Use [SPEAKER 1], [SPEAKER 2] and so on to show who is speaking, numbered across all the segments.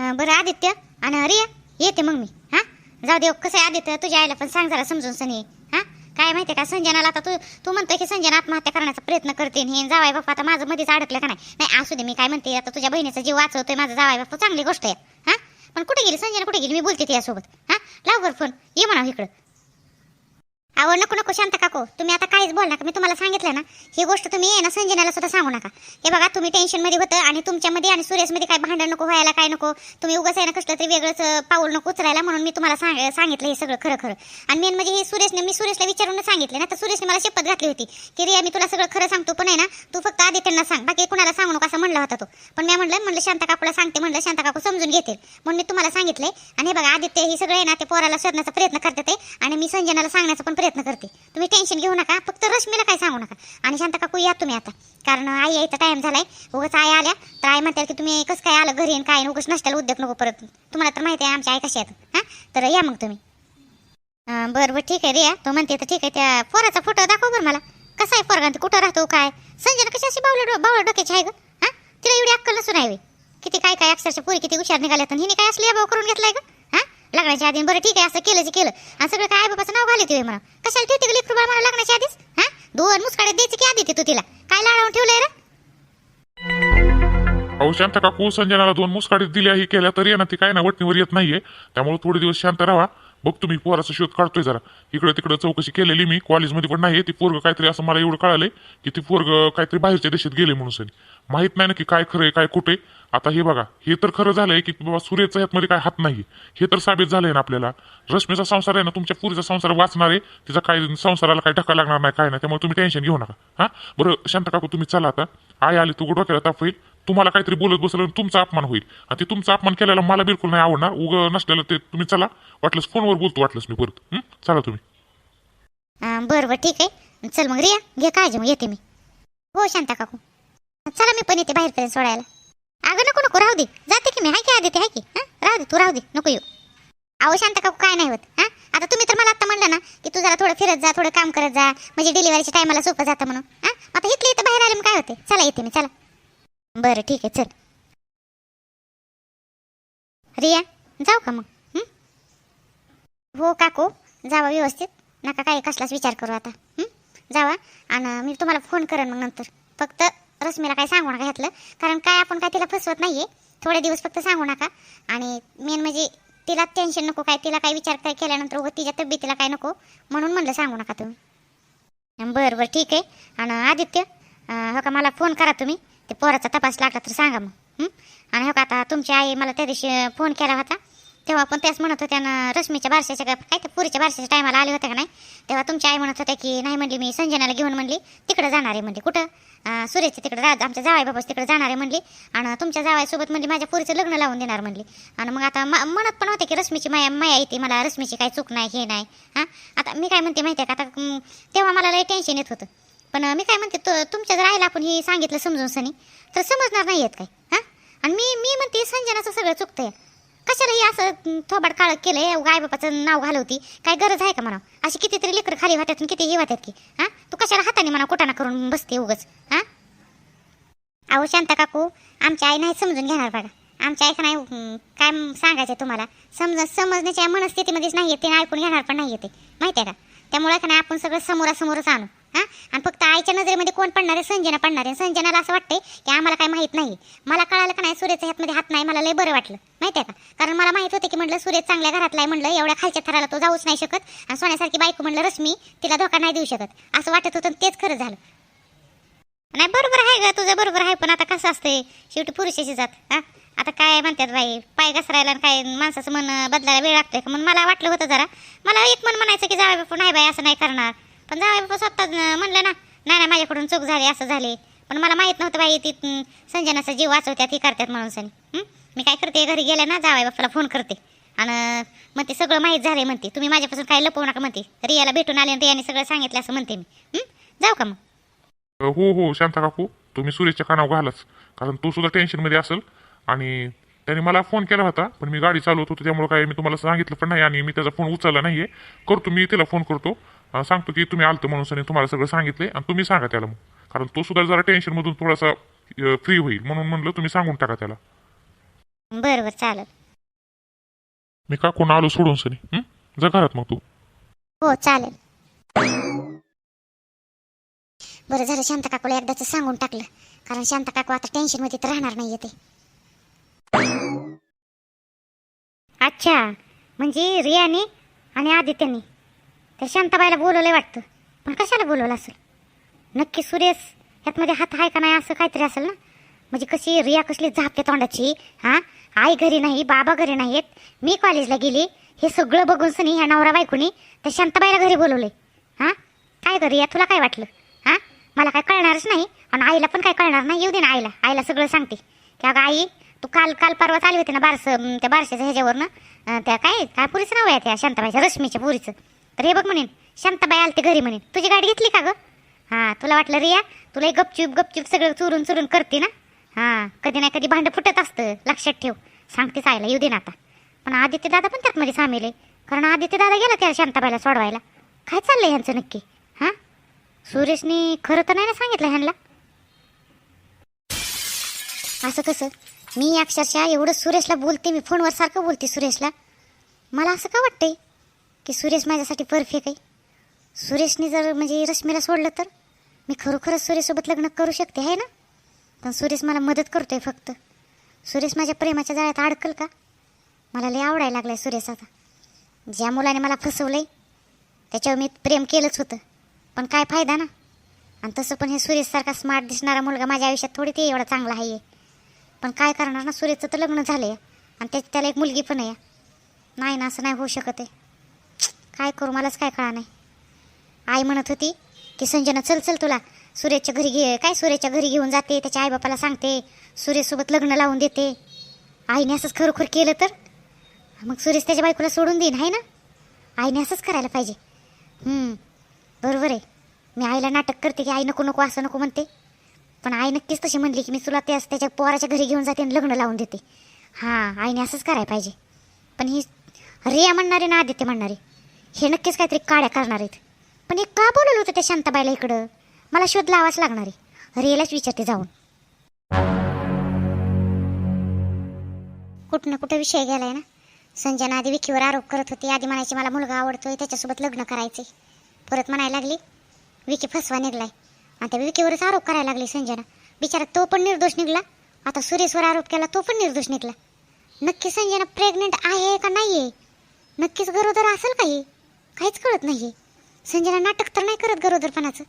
[SPEAKER 1] बरं आदित्य. आणि रिया येते मग मी. हा? जाऊ दे कसं आहे आदित्य? तुझ्या आईला पण सांग जरा समजून सनी. हा? काय माहितीये का? संजनाला आता तू तू म्हणतोय की संजना आत्महत्या करण्याचा प्रयत्न करते हे जावाय बाप्पा आता माझं मध्येच अडकलं का नाही? नाही असू दे मी काय म्हणते आता तुझ्या बहिणीचा जीव वाचवतोय माझा जावाय बाप्पा चांगली गोष्ट आहे. हा? पण कुठे गेली? संजना कुठे गेली? मी बोलते तिच्यासोबत. हा? लाव फोन. ये म्हणा इकडं. आवड नको नको शांत काको. तुम्ही आता काहीच बोल नका. मी तुम्हाला सांगितलं ना ही गोष्ट तुम्ही आहे ना संजनाला सुद्धा सांगू नका. हे बघा तुम्ही टेन्शनमध्ये होतं आणि तुमच्यामध्ये आणि सुरेशमध्ये काय भांडण नको व्हायला काय नको तुम्ही उगाच आहे ना कसलं तरी वेगळंच पाऊल नको उचलायला म्हणून मी तुम्हाला सांग सांगितलं हे सगळं खरं खरं. आणि मेन म्हणजे हे सुरेशने मी सुरेशला विचारूनच सांगितलं ना तर सुरेशने मला शपथ घातली होती की रिया मी तुला सगळं खरं सांगतो पण आहे ना तू फक्त आदित्यना सांग. बाकी कुणाला सांगू नको असं म्हणला होता तो. पण मी म्हणलं म्हणलं शांता काकूला सांगते म्हणलं शांता काकू समजून घेतील. म्हणून मी तुम्हाला सांगितले आणि हे बघा आदित्य हे सगळं आहे ना ते पोराला शोधण्याचा प्रयत्न करते ते आणि मी संजनाला सांगण्याचा पण प्रयत्न प्रयत्न करते. तुम्ही टेन्शन घेऊ नका. फक्त रश्मीला काय सांगू नका. आणि शांता काकू या तुम्ही आता. कारण आई यायचा टाईम झालाय. उगाच आई आल्या तर आई म्हणतात की तुम्ही कसं काय आलं घरी काय उगाच नसत्याला उद्योग नको परत. तुम्हाला तर माहिती आहे आमच्या आई कशी आहेत. हां? तर या मग तुम्ही. बरं बरं ठीक आहे रिया. तो म्हणते तर ठीक आहे त्या पोराचा फोटो दाखव बरं मला. कसा आहे पोरगा कुठं राहतो काय? संजना कशी अशी बावळ बावळ डोक्याची आहे ग? हां? तिला एवढी अक्कल नसून आहे किती काय काय अक्षरशः पुरी किती हुशार निघाल्यात आणि हिने काय असली भाऊ करून घेतलाय का लग्नाच्या आधी बरं ठीक आहे असं केलं जे केलं. आणि सगळं काय बाबाचं नाव घालते होय मला कशाला ठेवते गेली कृपा मला लग्नाच्या आधीच? हा? दोन मुसकाडे द्यायची की आधी तू तिला? काय लाडावून ठेवलंय रे?
[SPEAKER 2] अहो शांत काकू संजनाला दोन मुसकाडीत दिल्या ही केल्या तरी आहे ना ती काय ना वटणीवर येत नाहीये. त्यामुळे थोडे दिवस शांत राहा. बघ तुम्ही पोराचा शोध काढतोय जरा. इकडे तिकडे चौकशी केलेली मी कॉलेजमध्ये पण नाही ती पोरग काहीतरी असं मला एवढं कळालंय की ती पोरग काहीतरी बाहेरच्या देशात गेले म्हणून सनी. माहीत नाही ना की काय खरंय काय कुठे आता हे बघा हे तर खरं झालंय की बाबा सूर्याचा ह्यातमध्ये काय हात नाही हे तर साबित झालंय ना आपल्याला. रश्मीचा संसार आहे ना तुमच्या पुरीचा संसार वाचणार आहे. तिचा काय संसाराला काय धक्का लागणार नाही काय नाही. त्यामुळे तुम्ही टेन्शन घेऊ नका. हा? बरं शांत काकू तुम्ही चला आता. आई आली तू डोक्याला ताप होईल. तुम्हाला काहीतरी बोलत बसलं आणि तुमचा अपमान होईल. आणि ते तुमचा अपमान केलेला मला बिलकुल नाही आवडणार. उग नसलेलं ते तुम्ही चला. वाटलंच फोनवर बोलतो वाटलंस मी परत. हं? चला तुम्ही.
[SPEAKER 1] अं, बरं बरं ठीक आहे. चल मग रिया घे काळजी मग येते मी. हो शांता काकू. चला मी पण येते बाहेर पर्यंत सोडायला. अगं नको नको राहू दे. जाते की मी? हाय की आदित्य हाय की? हां? राहू दे तू राहू दे नको येऊ. अहो शांता काकू काय नाही होत. हां? आता तुम्ही तर मला आता म्हणलं ना की तू जरा थोडं फिरत जा थोडं काम करत जा. म्हणजे डिलिव्हरीच्या टायमाला सोपं जातं म्हणून. हां? आता इथले इथं बाहेर आले मग काय होते चला येते मी चला. बरं ठीक आहे चल. रिया जाऊ का मग? हो? काकू जावा व्यवस्थित. नका काही कसलाच विचार करू आता. जावा आणि मी तुम्हाला फोन करेन मग नंतर. फक्त रश्मीला काय सांगू नका ह्यातलं. कारण काय आपण काय तिला फसवत नाहीये. थोडे दिवस फक्त सांगू नका. आणि मेन म्हणजे तिला टेन्शन नको काय तिला काय विचार काय केल्यानंतर व तिच्या तब्येतीला काय नको म्हणून म्हणलं सांगू नका तुम्ही. बरं बरं ठीक आहे. आणि आदित्य हो का मला फोन करा तुम्ही. ते पोराचा तपास लागला तर सांगा मग आणि हो का आता तुमची आई मला त्या दिवशी फोन केला होता तेव्हा पण त्याच म्हणत होत्या ना रश्मीच्या बारशाच्या काय काय ते पुरीच्या बारशाच्या टायमाला आले होते का नाही? तेव्हा तुमची आई म्हणत होत्या की नाही म्हणली मी संजनाला घेऊन म्हणली तिकडे जाणार आहे म्हणली. कुठं? अं, तिकडे राज आमच्या जावाई बाबाच तिकडे जाणार आहे म्हणली आणि तुमच्या जावाईसोबत म्हणली माझ्या पुरीचं लग्न लावून देणार म्हणली. आणि मग आता म- म्हणत पण होते की रश्मीची माया माया येते मला रश्मीची काही चूक नाही हे नाही. हां? आता मी काय म्हणते माहिती आहे का आता तेव्हा मला लई टेन्शन येत होतं. पण मी काय म्हणते तु- तुमच्या जर आईला आपण हे सांगितलं समजून सनी. तर समजणार नाही येत काय हां? आणि मी मी म्हणते संजनाचं सगळं चुकतंय. कशाला हे असं थोबाड काळ केलंय गाय बापाचं नाव घालवती? काय गरज आहे का म्हणा अशी कितीतरी लेकर खाली वाट्यातून किती हे वाटत की हां? तू कशाला हाताने म्हणा कुटाणा करून बसते उगच हां? अहो शांता काकू आमची आई नाही समजून घेणार बघा आमच्या आई का नाही काय सांगायचं तुम्हाला? समज समजण्याच्या मनस्थितीमध्येच नाही येते ऐकून घेणार पण नाही येते माहिती आहे का? त्यामुळे का नाही आपण सगळं समोरासमोरच आणू. हां? आणि फक्त आईच्या नजरेमध्ये कोण पडणार आहे? संजना पडणार आहे. संजनाला असं वाटतंय की आम्हाला काय माहीत नाही. मला कळालं का नाही सूर्याच्या हातमध्ये हात नाही? मला लय बरं वाटलं. माहिती आहे का? कारण मला माहीत होतं की म्हटलं सूर्य चांगल्या घरातला आहे म्हणलं एवढ्या खालच्या थराला तो जाऊच नाही शकत आणि सोन्यासारखी बायको म्हणलं रश्मी तिला धोका नाही देऊ शकत. असं वाटत होतं तेच खरं झालं. नाही बरोबर आहे गं तुझं बरोबर आहे पण आता कसं असतंय? शेवटी पुरुषाशी जात हा? आता काय म्हणतात बाई पाय घसरायला आणि काय माणसाचं मन बदलायला वेळ लागतोय का? म्हणून मला वाटलं होतं जरा. मला एक मन म्हणायचं की जावे पण नाही बाई असं नाही करणार. पण जावे बापू स्वतः म्हणलं ना नाही नाही माझ्याकडून चूक झाली असं झाले. पण मला माहीत नव्हतं बाई ती संजनाचा जीव वाचवत्यात ही करतात म्हणून सनी. मी काय करते घरी गेले ना जावाय बापाला फोन करते. आणि मग ते सगळं माहीत झालंय म्हणते. तुम्ही माझ्यापासून काय लपवू नका म्हणते. रियाला भेटून आले आणि रियाने सगळं सांगितलं असं म्हणते मी. जाऊ का मग?
[SPEAKER 2] हो हो शांता काकू तुम्ही सुरेशच्या कानावर घालाच. कारण तो सुद्धा टेन्शनमध्ये असेल. आणि त्याने मला फोन केला होता पण मी गाडी चालवत होतो त्यामुळे काय मी तुम्हाला सांगितलं पण नाही आणि मी त्याचा फोन उचलला नाहीये. करतो मी त्याला फोन करतो. अं, सांगतो की तुम्ही आलतो म्हणून सनी तुम्हाला सगळं सांगितलंय आणि तुम्ही सांगा त्याला मग. कारण तो सुद्धा जरा टेन्शनमधून थोडासा फ्री होईल म्हणून म्हणलं तुम्ही सांगून टाका त्याला.
[SPEAKER 1] बरं बरं चालेल.
[SPEAKER 2] मी काकून आलो सोडून सनी? हं? जा घरात मग तू.
[SPEAKER 1] हो चालेल. बरं झालं शांत काकूला एकदाच सांगून टाकलं. कारण शांत काकू आता टेन्शनमध्ये तर राहणार नाही ते. अच्छा म्हणजे रियाने आणि आदित्यने. तर शांताबाईला बोलवलंय वाटतं. पण कशाला बोलवलं असेल? नक्की सुरेश यातमध्ये हात आहे का नाही असं काहीतरी असेल ना? म्हणजे कशी रिया कसली झापते तोंडाची हा? आई घरी नाही बाबा घरी नाहीत मी कॉलेजला गेली हे सगळं बघून सनी ह्या नवरा बायकोनी त्या शांताबाईला घरी बोलवले हा? काय ग रिया तुला काय वाटलं? हा? मला काय कळणारच नाही आणि आईला पण काय कळणार नाही. येऊ दे ना आईला. आईला सगळं सांगते. की अगं आई तू काल काल परवाच आली होती ना बारसं त्या बारशाच्या ह्याच्यावरनं त्या काय काय पुरीचं नाव आहे त्या शांताबाईच्या रश्मीच्या पुरीचं. तर हे बघ म्हणेन शांताबाई आलते घरी म्हणेन तुझी गाडी घेतली का ग? हां तुला वाटलं रिया? तुला हे गपचूप गपचूप सगळं चुरून चुरून करते ना? हां कधी नाही कधी भांडं फुटत असतं लक्षात ठेव. सांगतेच आयला येऊ दे ना आता. पण आदित्य दादा पण त्यातमध्ये सामील आहे. कारण आदित्य दादा गेला त्या शांताबाईला सोडवायला. काय चाललंय ह्यांचं नक्की? हां? सुरेशने खरं तर नाही ना सांगितलं ह्यांना? असं कसं? मी अक्षरशः एवढं सुरेशला बोलते मी फोनवर सारखं बोलते सुरेशला. मला असं का वाटतंय? की सुरेश माझ्यासाठी परफेक्ट आहे. सुरेशने जर म्हणजे रश्मीला सोडलं तर? मी खरोखरच सुरेशसोबत लग्न करू शकते आहे ना? पण सुरेश मला मदत करतोय फक्त. सुरेश माझ्या प्रेमाच्या जाळ्यात अडकल का? मला लय आवडायला लागलाय सुरेश आता. ज्या मुलाने मला फसवलंय त्याच्यावर मी प्रेम केलंच होतं. पण काय फायदा ना? आणि तसं पण हे सुरेशसारखा स्मार्ट दिसणारा मुलगा माझ्या आयुष्यात थोडी ते एवढा चांगला आहे. पण काय करणार ना? सुरेशचं तर लग्न झालं आहे आणि त्यात त्याला एक मुलगी पण आहे. नाही ना असं नाही होऊ शकत आहे. काय करू? मलाच काय कळा नाही. आई म्हणत होती की संजना चल चल तुला. सूर्याच्या घरी घे. काय सूर्याच्या घरी घेऊन जाते? त्याच्या आईबापाला सांगते. सुरेशसोबत लग्न लावून देते. आईने असंच खरोखर केलं तर? मग सुरेश त्याच्या बायकोला सोडून देईन आहे ना? आईने असंच करायला पाहिजे. बरोबर आहे. मी आईला नाटक करते की आई नको नको असं नको म्हणते. पण आई नक्कीच तशी म्हणली की मी तुला त्याच त्याच्या पोराच्या घरी घेऊन जाते आणि लग्न लावून देते. हां आईने असंच करायला पाहिजे. पण ही रिया म्हणणारे ना आदित्य म्हणणारे? हे नक्कीच काहीतरी काड्या करणार आहेत. पण हे का बोलवलं होतं त्या शांताबाईला इकडं? मला शोध लावाच लागणार आहे. रेलाच विचारते जाऊन. कुठं ना कुठं विषय गेलाय ना? संजना आधी विकीवर आरोप करत होती. आधी म्हणायची मला मुलगा आवडतोय त्याच्यासोबत लग्न करायचे परत म्हणायला लागली विकी फसवा निघलाय. आणि त्या विकीवरच आरोप करायला लागली संजना. बिचारा तो पण निर्दोष निघला. आता सुरेशवर आरोप केला तो पण निर्दोष निघला. नक्की संजना प्रेग्नेंट आहे का नाही आहे नक्कीच गरोदर असेल काही काहीच कळत नाही संजना नाटक तर नाही करत गरोदरपणाचं.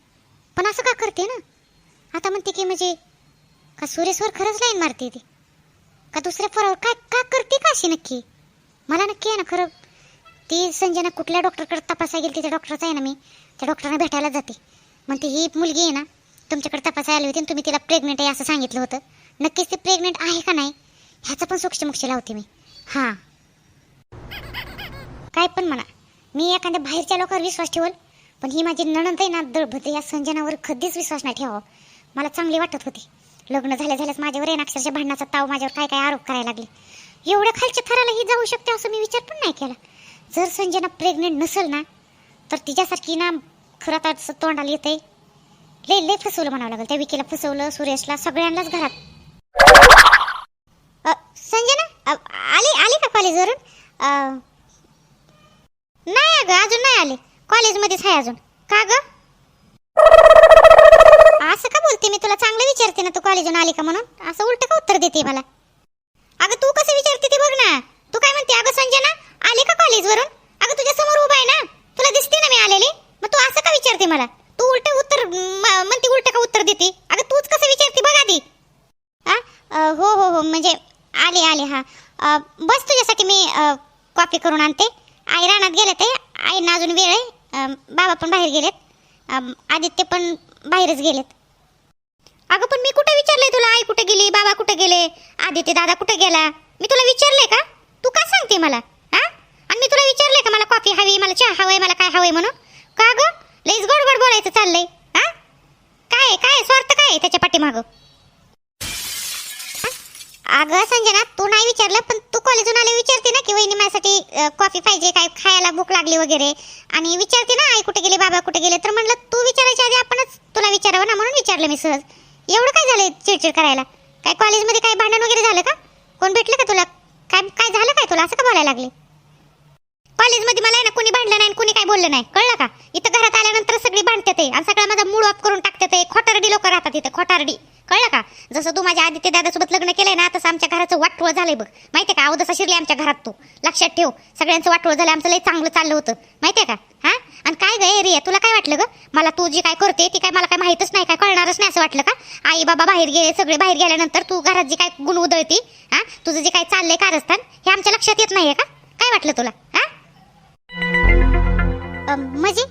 [SPEAKER 1] पण असं का करते ना? आता म्हणते की म्हणजे का सुरेशवर खरंच लाईन मारते ती. का दुसऱ्या पोरावर काय का करते का अशी नक्की? मला नक्की आहे ना खरं. ती संजना कुठल्या डॉक्टरकडे तपासायला गेली तिच्या डॉक्टरचा आहे ना मी. त्या डॉक्टरना भेटायला जाते. म्हणते ही मुलगी आहे ना तुमच्याकडे तपासायला आली होती आणि तुम्ही तिला प्रेग्नेंट आहे असं सांगितलं होतं. नक्कीच ती प्रेग्नेंट आहे का नाही ह्याचं पण सूक्ष्मक्ष लावते मी. हां. काय पण म्हणा. मी एखाद्या बाहेरच्या लोकांवर विश्वास ठेवल पण ही माझी नणंद आहे ना दळभद्र या संजनावर कधीच विश्वास नाही ठेवावा. मला चांगली वाटत होती. लग्न झाल्या झाल्याच माझ्यावर आहे ना अक्षरशः भांडणाचा ताव माझ्यावर काय काय आरोप करायला लागले. एवढ्या खालच्या थराला ही जाऊ शकते असं मी विचार पण नाही केला. जर संजना प्रेग्नेंट नसेल ना तर तिच्यासारखी ना खरं तर असं तोंडाला येते लय लय फसवलं म्हणावं लागेल. त्या विकीला फसवलं सुरेशला सगळ्यांनाच घरात. अ, संजना आली आली का कॉलेजवरून नाही अगं अजून नाही आले. कॉलेजमध्येच आहे अजून. का ग? असं का बोलते मी? तुला चांगलं विचारते ना तू कॉलेजून आली का म्हणून? असं उलट का उत्तर देते मला? अगं तू कसं विचारते ते बघ ना. तू काय म्हणते अगं संजना आले का कॉलेजवरून? अगं तुझ्या समोर उभा आहे ना. तुला दिसते ना मी आलेली. मग तू असं का विचारते मला? तू उलट उत्तर म्हणते उलट का उत्तर देते? अगं तूच कसं विचारते बघ आधी. हो हो हो म्हणजे आले आले हा. बस तुझ्यासाठी मी कॉपी करून आणते. आई रानात गेले ते आईना अजून वेळ आहे. बाबा पण बाहेर गेलेत. आदित्य पण बाहेरच गेलेत. अगं पण मी कुठे विचारलंय तुला? आई कुठे गेली? बाबा कुठे गेले? आदित्य दादा कुठे गेला? मी तुला विचारलंय का? तू का सांगते मला? हा? आणि मी तुला विचारलंय का मला कॉफी हवी मला चहा हवंय मला काय हवंय म्हणून? का ग? लईच गडबड बोलायचं चाललंय. हा? काय काय आहे? स्वार्थ काय त्याच्या पाठीमागं? अगं संजना तू नाही विचारलं पण तू कॉलेजून आले विचारते ना की वहिनी माझ्यासाठी कॉफी पाहिजे काय खायला भूक लागली वगैरे. आणि विचारते ना आई कुठे गेले बाबा कुठे गेले. तर म्हणलं तू विचारायच्या आधी आपणच तुला विचारावं ना म्हणून विचारलं मी सहज. एवढं काय झालंय चिडचिड करायला? काय कॉलेजमध्ये काय भांडण वगैरे झालं का? कोण भेटलं का तुला? काय काय झालं काय तुला? असं का बोलायला लागले? कॉलेजमध्ये मला आहे ना कोणी भांडलं नाही आणि कोणी काय बोललं नाही. कळलं का? इथं घरात आल्यानंतर सगळी भांडते आणि सगळा माझा मूड ऑफ करून टाकते खोटारडी लोक राहतात इथं खोटारडी. कळलं का? जसं तू माझ्या आदित्य दादासोबत लग्न केलंय ना तसं आमच्या घराचं वाटोळ झालंय बघ. माहितीये का? अवदसा शिरली आमच्या घरात तू. लक्षात ठेव. सगळ्यांचं वाटोळ झालं आमचं लय चांगलं चाललं होतं. माहितीये का? हा? आणि काय ग एरिया तुला काय वाटलं ग? मला तू जी काय करते ती काय मला काय माहितच नाही काय कळणारच नाही असं वाटलं का? आई बाबा बाहेर गेले सगळे बाहेर गेल्यानंतर तू घरात जी काय गुण उधळती हा? तुझं जे काय चाललंय कारस्थान हे आमच्या लक्षात येत नाहीये का? काय वाटलं तुला? हा? म्हणजे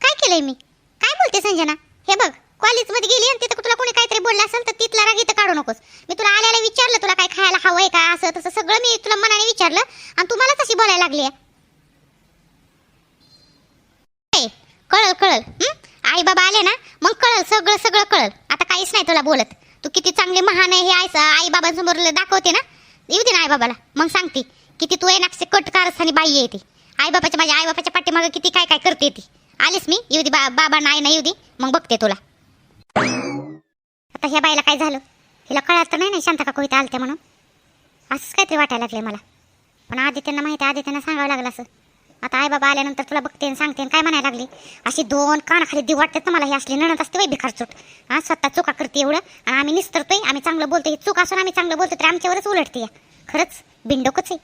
[SPEAKER 1] काय केलंय मी? काय बोलते संजना? हे बघ. कॉलेजमध्ये गेली आणि तिथं तुला कोणी काहीतरी बोललं असेल तर तिथला राग इथं काढू नकोस. मी तुला आल्याला विचारलं तुला काय खायला हवंय का असं तसं सगळं मी तुला मनाने विचारलं आणि तू मला तशी बोलायला लागली आहे. कळल कळल आई बाबा आले ना मग कळल सगळं सगळं कळल. आता काहीच नाही तुला बोलत. तू किती चांगले महान आहे हे आई आई बाबांसमोर दाखवते ना. येऊ दे ना आई बाबाला मग सांगते. किती तू येणाक्षे कट कारस्थानी बाई येते आई बाबाच्या माझ्या आई बाबाच्या पाठीमागं किती काय काय करते ती. आलीस मी? येऊ दे बा बाबा नाही ना येऊ दे. मग बघते तुला. आता ह्या बाईला काय झालं? हिला कळत तर नाही नाही शांता काकू इथं आलते म्हणून? असंच काहीतरी वाटायला लागले मला. पण आदित्यना माहिती आहे, त्यांना सांगावं लागलं असं. आता आई बाबा आल्यानंतर तुला बघते आणि सांगते काय म्हणायला लागली? अशी दोन कानाखाली दिव वाटतात ना मला हे असली नणत असते बाई भिकार चूट. हा स्वतः चुका करते एवढं आणि आम्ही निस्तरतोय आम्ही चांगलं बोलतोय. ही चूक असून आम्ही चांगलं बोलतो तर आमच्यावरच उलटते खरंच बिंडोकच आहे.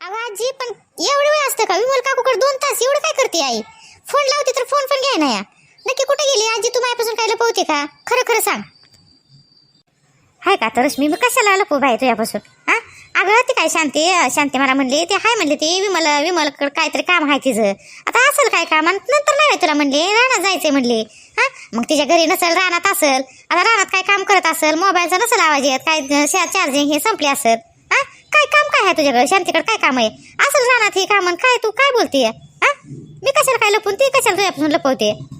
[SPEAKER 1] अगं आजी पण एवढं वेळ असतं का? विमल काकूकडे दोन तास एवढं काय करते आई? फोन लावते तर फोन पण घ्या ना या. नक्की कुठे गेली? आजी तू माझ्यापासून काय लपवते का? खरं खरं सांग. हाय का तर रश्मी मी कशाला लपू बाई तुझ्यापासून? हा अगं ती काय शांती? शांती मला म्हणली ते हाय म्हणली ती विमल विमलकडं काहीतरी काम आहे तिचं. आता असेल काय काम? आणि नंतर नाही तुला म्हणली रानात जायचंय म्हणले. हा? मग तिच्या घरी नसेल रानात असेल. आता रानात काय काम करत असेल? मोबाईलचा नसेल आवाज येत? काय चार्जिंग हे संपले असेल. हा? काय काम काय आहे तुझ्याकडे? शांतीकडे काय काम आहे? असेल रानात हे काम काय तू काय बोलते मी कशाला काय लपवून ती कशाला तुझ्यापासून लपवते?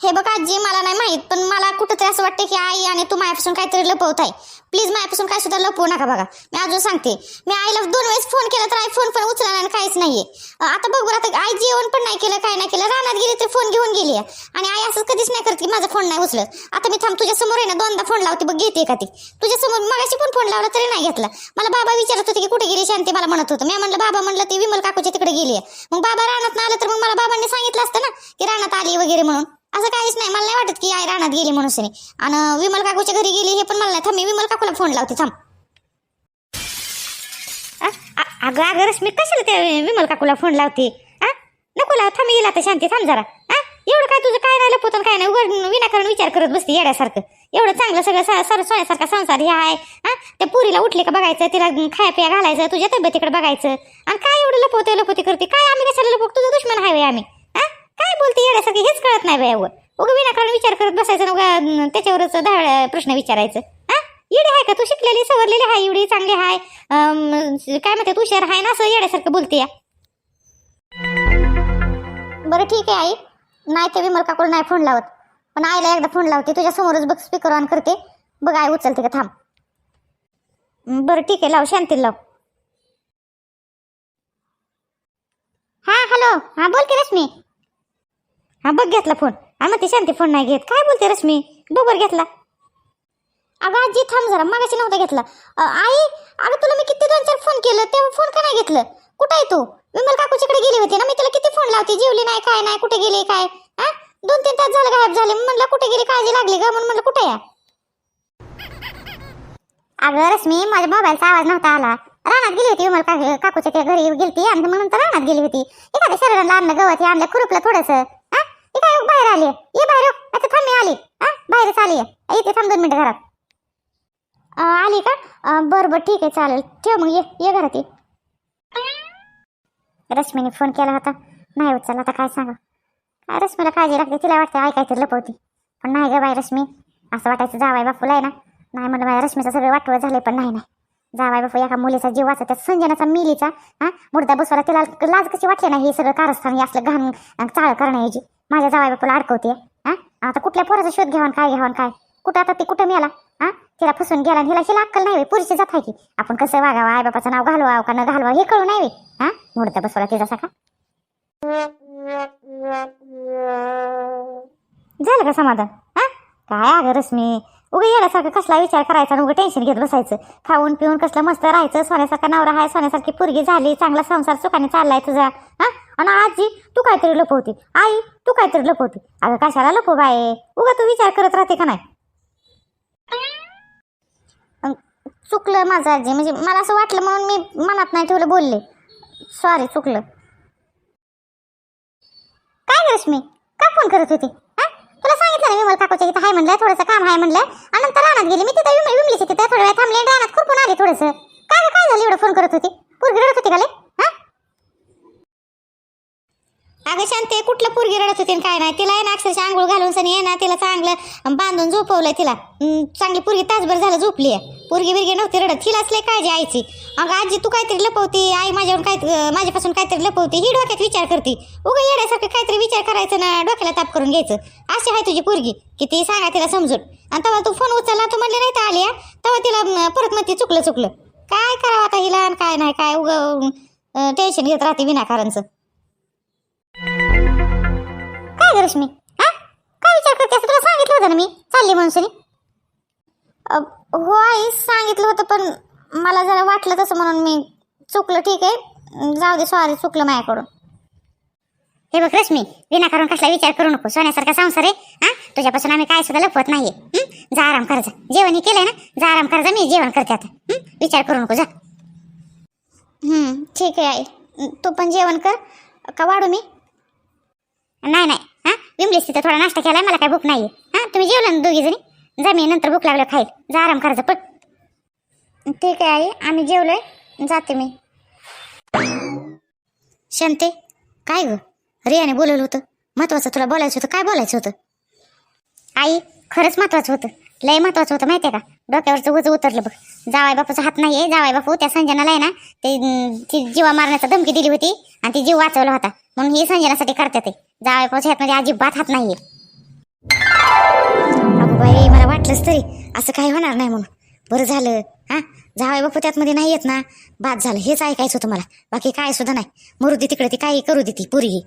[SPEAKER 1] हे बघ आजी मला नाही माहीत पण मला कुठंतरी असं वाटतं की आई आणि तू माझ्यापासून काहीतरी लपवत आहे प्लीज माझ्यापासून काय सुद्धा लपवू नका बघा. मी अजून सांगते. मी आईला दोन वेळेस फोन केला तर आई फोन पण उचलला आणि काहीच नाहीये. आता बघू आता आई जेवण पण नाही केलं काय नाही केलं. रानात गेली तर फोन घेऊन गेली आहे. आणि आई असं कधीच नाही करत की माझा फोन नाही उचलत. आता मी थांब तुझ्या समोर आहे ना दोनदा फोन लावते बघ घेते का ती? तुझ्या समोर मगाशी पण फोन लावला तरी नाही घेतला. मला बाबा विचारत होते की कुठे गेली शांती? मला म्हणत होतं. मी म्हणलं बाबा म्हणलं ती विमल काकूच्या तिकडे गेली आहे. मग बाबा रानात आलं तर मग मला बाबांनी सांगितलं असतं ना की रानात आली वगैरे म्हणून. असं काहीच नाही. मला नाही वाटत की आई रानात गेली म्हणून आणि विमल काकूच्या घरी गेली हे पण मला नाही. थांब मी विमल काकूला फोन लावते. थांब. अगं अगं रश्मी कशाला त्या विमल काकूला फोन लावते? आ नको लाव. थांब येईल आता शांती. थांब जरा. एवढं काय तुझं काय नाही लपवतं काय नाही? उघड विनाकारण विचार करत बसते येड्यासारखं. एवढं चांगलं सगळं सा- सर सोन्यासारखा संसार हे आहे. हा त्या पुरीला उठले का बघायचं? तिला खाया पिया घालायचं? तुझ्या तब्येतीकडे बघायचं? आणि काय एवढं लपवते लपवते करते काय आम्ही कशाला लपवतो तुझं दुश्मन आहे आम्ही. हा काय बोलते येड्यासारखं हेच कळत नाही बाई उगं विनाकारण विचार करत बसायचं उगा त्याच्यावरच दहा वेळा प्रश्न विचारायचं. हा? येडी आहे का तू? शिकलेली सवरलेली आहे एवढी चांगली आहे काय म्हणते तू हुशार आहे ना असं येड्यासारखं बोलते या. बरं ठीक आहे आई. नाही ते विमल काकूला नाही फोन लावत. पण आईला एकदा फोन लावते. तुझ्या समोरच बघ स्पीकर ऑन करते. बघ आई उचलते का थांब. बरं ठीक आहे लाव शांतील लाव. हा हॅलो हा बोल की रश्मी. हा बघ घेतला फोन हा मग ती शांती फोन नाही घेत. काय बोलते रश्मी? बरोबर घेतला. अगं आजी थांब जरा. मागाशी नव्हता घेतला. अ, आई अगं तुला मी किती दोन चार फोन केलं तेव्हा फोन का नाही घेतलं? कुठं आहे तू? विमल काकूच्याकडे गेली होती ना? मी तुला किती फोन लावते? जेवली नाही काय नाही कुठे गेली काय? हा? दोन तीन तास झालं गायब झाले. म्हणलं कुठे गेली काळजी लागली का म्हणून म्हणलं कुठे या अगं रश्मी माझ्या मोबाईलचा आवाज नव्हता आला. रानात गेली होती विमल का काकूच्या त्या घरी गेलती आणि मग नंतर रानात गेली होती. एखाद्या शरीराला आणलं गवत हे आणलं खुरपलं थोडस. इथं हे बाहेर आली ये बाहेर हो. आता थांब मी आली. हा? बाहेरच आली आहे. इथे थांब दोन मिनिटं घरात. अं, आली का? अं, बरं बरं ठीक आहे चालेल. ठेव मग ये ये घरात ये. रश्मीने फोन केला होता. नाही उचलला आता काय सांगा? काय रश्मीला काळजी लागते? तिला वाटते आई काहीतरी लपवती. पण नाही ग बाई रश्मी. असं वाटायचं जावाय बापूला आहे ना? नाही म्हणलं माझ्या रश्मीचं सगळं वाटवं झाले पण नाही नाही. जावाय बापू एका मुलीचा जीव वाचत त्या संजनाचा मिलीचा हा? मुर्दा बसवाला तिला लाज कशी वाटली ना हे सगळं कारस्थान असलं घाण चाळ करण्याऐवजी? माझ्या जावाय बापूला अडकवते हा? आता कुठल्या पोराचा शोध घ्यावा काय घ्यावा काय? कुठं आता ती कुठं मिळाला हा? तिला फसून गेला आणि हिला हिला अक्कल नाही पुरीची जात आहे की आपण कसं वागावं आई बापाचं नाव घालवा का न घालवा हे कळू नाही हा? मुर्दा बसवायला तिचा सका झालं का समाधान हा? काय अगं रश्मी? उगा येण्यासारखं कसला विचार करायचा आणि टेन्शन घेत बसायचं. खाऊन पिऊन कसलं मस्त राहायचं सोन्यासारखा नवरा आहे सोन्यासारखी पोरगी झाली चांगला संसार सुखाने चाललाय तुझा. हा? आणि आजी तू काहीतरी लपवती. आई तू काहीतरी लपवती. अगं कशाला लपव बाय? उगा तू विचार करत राहते का नाही? चुकलं माझं आजी. म्हणजे मला असं वाटलं म्हणून मी मनात नाही ठेवलं बोलले. सॉरी चुकलं. काय रश्मी? मी का फोन करत होती? हा तुला सांगितलं ना विमल काकूच्या इथं. हाय म्हणलं थोडंसं काम आहे म्हणलं. आणि नंतर रानात गेली. मी तिथं विम- तिथं थोड्या वेळ थांबले आणि रानात खुरपून आली थोडंसं. काय काय झालं एवढं फोन करत होती? पोरगी रडत होती का लय हा अगं शांते कुठलं पोरगी रडत होती काय नाही? तिला आहे ना अक्षरशः आंघोळ घालून सनी आहे ना तिला चांगलं बांधून झोपवलंय तिला. चांगली पोरगी तासभर झालं झोपली आहे. पोरगी बिरगी नव्हती रडत. तिलाच लय काळजी आईची. अगं आजी तू काहीतरी लपवती आई माझ्यावर काय माझ्यापासून काहीतरी लपवती ही डोक्यात विचार करते. उगा येण्यासारखं काहीतरी विचार करायचं ना डोक्याला ताप करून घ्यायचं. अशी आहे तुझी पोरगी. की ती सांगा तिला समजून. आणि तेव्हा तू फोन उचलला तू म्हणले नाही तर आली हा. तेव्हा तिला अं, परत म्हणते चुकलं चुकलं. काय करावं आता हिला आणि काय नाही काय उगा टेन्शन घेत राहते विनाकारणचं. काय गरज मी हा? काय विचार करते असं तुला सांगितलं होतं ना मी. चालली म्हणून सनी हो आई सांगितलं होतं पण मला जरा वाटलं तसं म्हणून मी चुकलं. ठीक आहे. जाऊ दे सॉरी चुकलं माझ्याकडून. हे बघ रश्मी विनाकारण कसला विचार करू नको. सोन्यासारखा संसार आहे हा? तुझ्यापासून आम्ही काय सुद्धा लपवत नाहीये. हं? जा आराम कर जा. जेवण हे केलंय ना? जा आराम कर जा. मी जेवण करते आता. हं? विचार करू नको जा. हं, ठीक आहे आई. तू पण जेवण कर. का वाढू मी? नाही नाही. हां? विमलीस तिथं थोडा नाश्ता केलाय मला काय भूक नाही हां तुम्ही जेवला ना दोघी जणी? जा मी नंतर भूक लागलं खाईल. जा आराम करायचं पण ठीक आहे आई आम्ही जेवलोय. जाते मी. शांते काय ग? रियाने बोलवलं होतं. महत्वाचं तुला बोलायचं होतं काय बोलायचं होतं? आई खरंच महत्वाचं होतं. लय महत्वाचं होतं माहितीये का? डोक्यावरचं उज उतरलं बघ. जावाय बापूचा हात नाहीये. जावाय बापू त्या संजनाला आहे ना ते ती जीवा मारण्याचा धमकी दिली होती आणि ती जीव वाचवला होता. म्हणून ही संजनासाठी करतात ते. जावाय बापूच्या हातमध्ये अजिबात हात नाहीये. अगो बाई मला वाटलंच तरी असं काही होणार नाही म्हणून. बरं झालं हा? जावाय बापू त्यातमध्ये नाही येत ना? बाद झालं. हेच ऐकायचं होतं मला. बाकी काय सुद्धा नाही. मरू दे तिकडे ती काही करू दे ती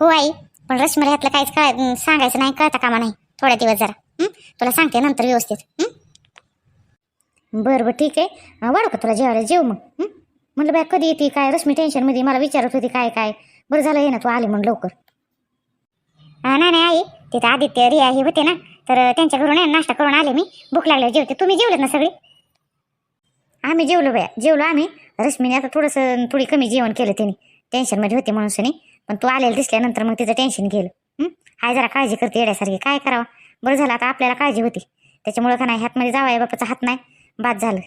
[SPEAKER 1] हो आई पण रश्मीला ह्यातलं काहीच काय सांगायचं नाही. कळता कामा नाही. थोड्या दिवस जरा. तुला सांगते नंतर व्यवस्थित. बरं बरं ठीक आहे. अं, वाढू का तुला जेवायला? जेव मग. म्हटलं म्हणलं बाय कधी येते काय? रश्मी टेन्शनमध्ये मला विचारत होती काय काय? बरं झालं ये ना तू आले म्हणून लवकर. नाही नाही आई. तिथं आदित्य रिया हे होते ना तर त्यांच्या घरून आहे नाश्ता करून आले मी. भूक लागल्यावर जेवते. तुम्ही जेवलेत ना सगळे? आम्ही जेवलो बाया जेवलो आम्ही. रश्मीने आता थोडंसं थोडी कमी जेवण केलं त्यांनी टेन्शनमध्ये होते म्हणून सनी पण तू आलेलं दिसल्यानंतर मग तिचं टेन्शन गेलं हाय जरा काळजी करते येड्यासारखी. काय करावं? बरं झालं आता आपल्याला काळजी होती. त्याच्यामुळं का नाही हातमध्ये जावाय बापाचा हात नाही. बाद झालं.